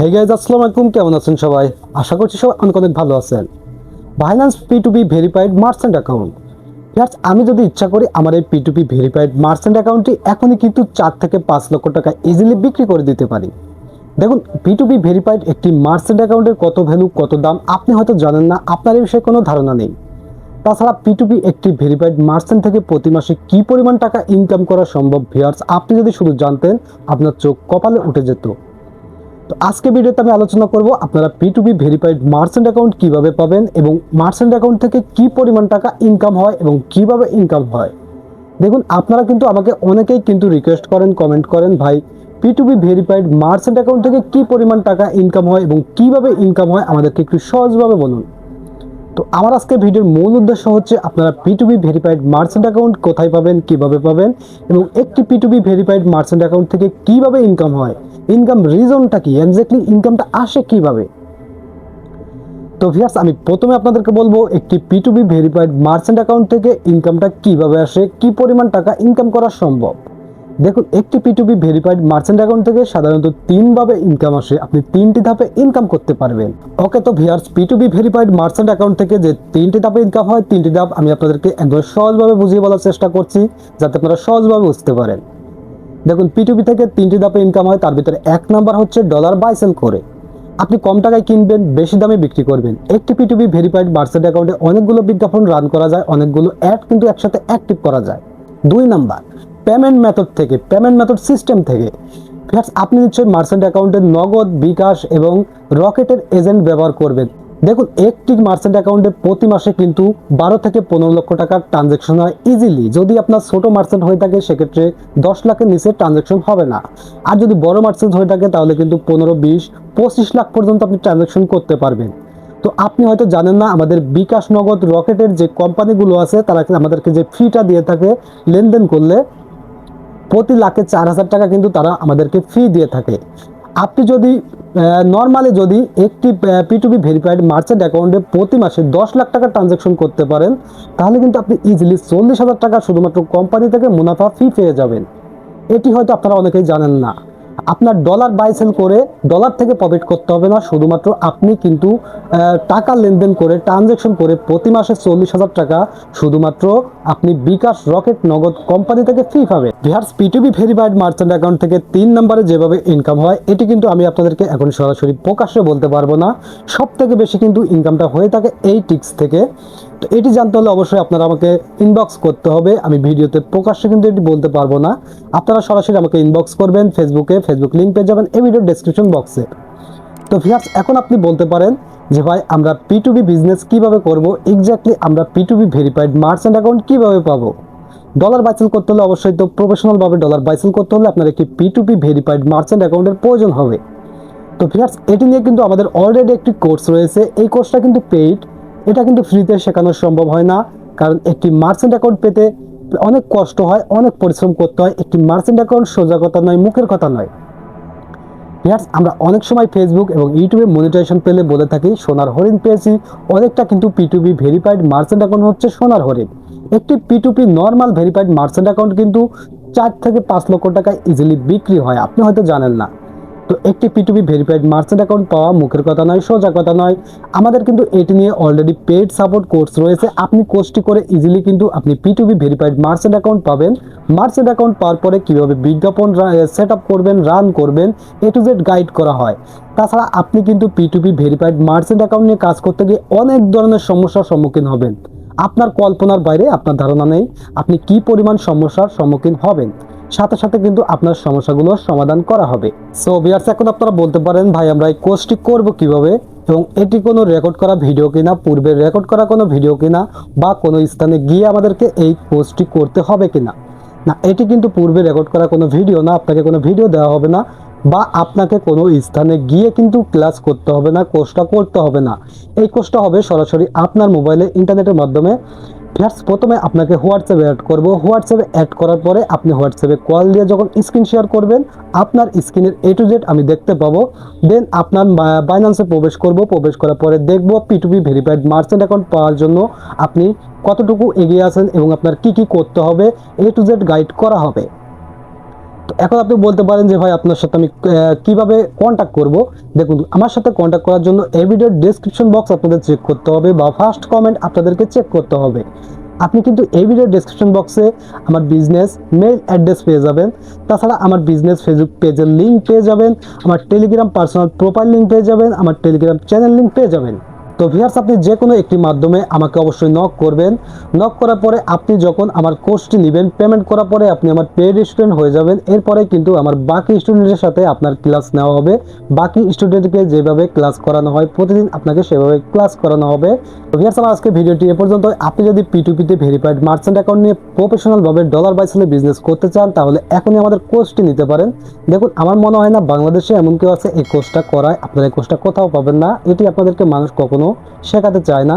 Hey guys আসসালামু আলাইকুম কেমন আছেন সবাই? আশা করছি সবাই অনেক অনেক ভালো আছেন। Binance P to B verified merchant account Friends, আমি যদি ইচ্ছা করি আমার এই P to P verified merchant অ্যাকাউন্টটি এখনই কিন্তু চার থেকে পাঁচ লক্ষ টাকা ইজিলি বিক্রি করে দিতে পারি। দেখুন পি টু বি ভেরিফাইড একটি মার্চেন্ট অ্যাকাউন্টের কত ভ্যালু কত দাম আপনি হয়তো জানেন না আপনার এই বিষয়ে কোনো ধারণা নেই। তাছাড়া পি টু পি একটি ভেরিফাইড মার্চেন্ট থেকে প্রতি মাসে কি পরিমাণ টাকা ইনকাম করা সম্ভব ভিয়ার্স আপনি যদি শুধু জানতেন আপনার চোখ কপালে উঠে যেত। তো আজকে ভিডিওতে আমি আলোচনা করব আপনারা P to verified merchant account কীভাবে পাবেন এবং মার্চেন্ট অ্যাকাউন্ট থেকে কি পরিমাণ টাকা ইনকাম হয় এবং কীভাবে ইনকাম হয়। দেখুন, আপনারা কিন্তু আমাকে অনেকেই কিন্তু রিকোয়েস্ট করেন কমেন্ট করেন, ভাই P to B verified merchant account থেকে কি পরিমাণ টাকা ইনকাম হয় এবং কীভাবে ইনকাম হয়? আমাদেরকে একটু সহজভাবে বলুন। তো আমার আজকে ভিডিওর মূল উদ্দেশ্য হচ্ছে, আপনারা P to B verified merchant account কোথায় পাবেন, কীভাবে পাবেন এবং একটি P to B verified merchant account থেকে কীভাবে ইনকাম হয়? ইনকাম রিজনটা কি? এক্স্যাক্টলি ইনকামটা আসে কীভাবে? তো ভিয়ার্স আমি প্রথমে আপনাদেরকে বলব, একটি P to B verified merchant account থেকে ইনকামটা কীভাবে আসে, কি পরিমাণ টাকা ইনকাম করা সম্ভব? দেখুন, একটি P to B verified merchant account থেকে সাধারণত তিনভাবে ইনকাম আসে। আপনি তিনটি ধাপে ইনকাম করতে পারবেন। ওকে তো viewers P to B verified merchant account থেকে যে তিনটি ধাপে ইনকাম হয়, তিনটি ধাপ আমি আপনাদেরকে একদম সহজভাবে বুঝিয়ে বলার চেষ্টা করছি, যাতে আপনারা সহজভাবে বুঝতে পারেন। দেখুন পিটুপি থেকে তিনটি ধাপে ইনকাম হয়, তার ভিতরে এক নাম্বার হচ্ছে ডলার বাই সেল করে। আপনি কম টাকায় কিনবেন, বেশি দামে বিক্রি করবেন। একটি পিটুপি ভেরিফাইড মার্চেন্ট অ্যাকাউন্টে অনেকগুলো বিজ্ঞাপন রান করা যায়, অনেকগুলো অ্যাড কিন্তু একসাথে অ্যাক্টিভ করা যায়। দুই নাম্বার পেমেন্ট মেথড থেকে পেমেন্ট মেথড সিস্টেম থেকে। আপনি নিশ্চয়ই মার্চেন্ট অ্যাকাউন্টে নগদ, বিকাশ এবং রকেটের এজেন্ট ব্যবহার করবেন। দেখুন একটি মার্চেন্ট অ্যাকাউন্টে প্রতি মাসে কিন্তু বারো থেকে পনেরো লক্ষ টাকার ট্রানজ্যাকশন হয় ইজিলি যদি আপনার ছোট মার্চেন্ট হয়ে থাকে, সেক্ষেত্রে দশ লাখের নিচে ট্রানজ্যাকশন হবে না। আর যদি বড় মার্চেন্ট হয়ে থাকে, তাহলে কিন্তু পনেরো, বিশ, পঁচিশ লাখ পর্যন্ত আপনি ট্রানজ্যাকশন করতে পারবেন। তো আপনি হয়তো জানেন না, আমাদের বিকাশ নগদ রকেটের যে কোম্পানিগুলো আছে, তারা আমাদেরকে যে ফিটা দিয়ে থাকে, লেনদেন করলে প্রতি লাখে চার হাজার টাকা কিন্তু তারা আমাদেরকে ফি দিয়ে থাকে। আপনি যদি নর্মালি যদি একটি P to B verified merchant অ্যাকাউন্টে প্রতি মাসে দশ লাখ টাকা ট্রানজ্যাকশন করতে পারেন, তাহলে কিন্তু আপনি ইজিলি চল্লিশ হাজার টাকা শুধুমাত্র কোম্পানি থেকে মুনাফা ফি পেয়ে যাবেন। এটি হয়তো আপনারা অনেকেই জানেন না। আপনার ডলার বাই সেল করে ডলার থেকে প্রফিট করতে হবে না। শুধুমাত্র আপনি কিন্তু টাকা লেনদেন করে ট্রানজ্যাকশন করে প্রতি মাসে চল্লিশ হাজার টাকা শুধুমাত্র আপনি বিকাশ রকেট নগদ কোম্পানি থেকে ফ্রি পাবে Bihar P to B verified merchant account থেকে তিন নম্বরে যেভাবে ইনকাম হয়, এটি কিন্তু আমি আপনাদেরকে এখন সরাসরি প্রকাশ্যে বলতে পারব না। সব থেকে বেশি কিন্তু ইনকামটা হয়ে থাকে এই টিক্স থেকে। তো এটি জানতে হলে অবশ্যই আপনারা আমাকে ইনবক্স করতে হবে। আমি ভিডিওতে প্রকাশ্যে কিন্তু এটি বলতে পারব না। আপনারা সরাসরি আমাকে ইনবক্স করবেন ফেসবুকে ফেসবুক লিঙ্ক পেয়ে যাবেন এই ভিডিওর ডেসক্রিপশন বক্সে তো ভিয়ার্স এখন আপনি বলতে পারেন যে, ভাই, আমরা পি টু বি বিজনেস কীভাবে করব? এক্স্যাক্টলি আমরা P to B verified merchant account কীভাবে পাবো? ডলার বাইসেল করতে হলে অবশ্যই তো প্রফেশনালভাবে ডলার বাইসেল করতে হলে আপনার একটি P to P verified merchant অ্যাকাউন্টের প্রয়োজন হবে। তো ভিয়ার্স এটি নিয়ে কিন্তু আমাদের অলরেডি একটি কোর্স রয়েছে। এই কোর্সটা কিন্তু পেইড এটা কিন্তু ফ্রিতে শেখানো সম্ভব হয় না, কারণ একটি মার্চেন্ট অ্যাকাউন্ট পেতে অনেক কষ্ট হয়, অনেক পরিশ্রম করতে হয়। একটি মার্চেন্ট অ্যাকাউন্ট সোজা কথা নয়, মুখের কথা নয়। ভিয়ার্স আমরা অনেক সময় ফেসবুক এবং ইউটিউবে মনিটাইজেশন পেলে বলে থাকি, সোনার হরিণ পেয়েছি। অনেকটা কিন্তু পিটুপি ভেরিফাইড মার্চেন্ট অ্যাকাউন্ট হচ্ছে সোনার হরিণ। একটি P to P normal verified merchant account কিন্তু চার থেকে পাঁচ লক্ষ টাকা ইজিলি বিক্রি হয়, আপনি হয়তো জানেন না। তো একটি P to B verified merchant account পাওয়া মুখের কথা নয় সোজা কথা নয়। আমাদের কিন্তু এটি নিয়ে অলরেডি পেড সাপোর্ট কোর্স রয়েছে। আপনি কোর্সটি করে ইজিলি কিন্তু আপনি P to B verified merchant account পাবেন। মার্চেন্ট অ্যাকাউন্ট পাওয়ার পরে কীভাবে বিজ্ঞাপন সেট আপ করবেন রান করবেন এ টু জেড গাইড করা হয়। তাছাড়া আপনি কিন্তু P to B verified merchant account নিয়ে কাজ করতে গিয়ে অনেক ধরনের সমস্যার সম্মুখীন হবেন। আপনার কল্পনার বাইরে আপনার ধারণা নেই। আপনি কি পরিমাণ সমস্যার সম্মুখীন হবেন? সাথে সাথে কিন্তু আপনার সমস্যাগুলোর সমাধান করা হবে। সো বিয়ার্স এখন আপনারা বলতে পারেন, ভাই, আমরা এই কোর্সটি করব কীভাবে? এবং এটি কোনো রেকর্ড করা ভিডিও কিনা পূর্বে রেকর্ড করা কোনো ভিডিও কিনা, বা কোনো স্থানে গিয়ে আমাদেরকে এই কোর্সটি করতে হবে কিনা। না, এটি কিন্তু পূর্বে রেকর্ড করা কোনো ভিডিও না, আপনাকে কোনো ভিডিও দেওয়া হবে না, বা আপনাকে কোনো স্থানে গিয়ে কিন্তু ক্লাস করতে হবে না, কোর্সটা করতে হবে না। এই কোর্সটা হবে সরাসরি আপনার মোবাইলে ইন্টারনেটের মাধ্যমে। ফ্যাটস প্রথমে আপনাকে হোয়াটসঅ্যাপে অ্যাড করব। হোয়াটসঅ্যাপে অ্যাড করার পরে আপনি হোয়াটসঅ্যাপে কল দিয়ে যখন স্ক্রিন শেয়ার করবেন, আপনার স্ক্রিনের এ টু জেড আমি দেখতে পাবো। দেন আপনার বাইন্যান্সে প্রবেশ করব। প্রবেশ করার পরে দেখব P to P verified merchant account পাওয়ার জন্য আপনি কতটুকু এগিয়ে আছেন এবং আপনার কি কি করতে হবে। এ টু জেড গাইড করা হবে। এখন আপনি বলতে পারেন যে ভাই আপনার সাথে আমি কীভাবে কন্ট্যাক্ট করব? দেখুন, আমার সাথে কন্ট্যাক্ট করার জন্য এই ভিডিওর ডেসক্রিপশন বক্স আপনাদের চেক করতে হবে বা ফার্স্ট কমেন্ট আপনাদেরকে চেক করতে হবে। আপনি কিন্তু এই ভিডিওর ডেসক্রিপশন বক্সে আমার বিজনেস মেইল অ্যাড্রেস পেয়ে যাবেন। তাছাড়া আমার বিজনেস ফেসবুক পেজের লিঙ্ক পেয়ে যাবেন। আমার টেলিগ্রাম পার্সোনাল প্রোফাইল লিঙ্ক পেয়ে যাবেন। আমার টেলিগ্রাম চ্যানেল লিঙ্ক পেয়ে যাবেন। তো ভিয়ার্স আপনি যে কোনো একটি মাধ্যমে আমাকে অবশ্যই নক করবেন। নক করার পরে আপনি যখন আমার কোর্সটি নেবেন পেমেন্ট করার পরে আপনি আমার পেড স্টুডেন্ট হয়ে যাবেন। এরপরে কিন্তু আমার বাকি স্টুডেন্টের সাথে আপনার ক্লাস নেওয়া হবে। বাকি স্টুডেন্টকে যেভাবে ক্লাস করানো হয়, প্রতিদিন আপনাকে সেভাবে ক্লাস করানো হবে। তো ভিয়ার্স আমার আজকে ভিডিওটি এ পর্যন্ত। আপনি যদি পিটুপিতে ভেরিফাইড মার্চেন্ট অ্যাকাউন্ট নিয়ে প্রফেশনালভাবে ডলার বাইসেলে বিজনেস করতে চান, তাহলে এখনই আমাদের কোর্সটি নিতে পারেন। দেখুন, আমার মনে হয় না বাংলাদেশে এমন কেউ আছে, এই কোর্সটা করায়। আপনারা এই কোর্সটা কোথাও পাবেন না। এটি আপনাদেরকে মানুষ কখনো শেখাতে চায় না।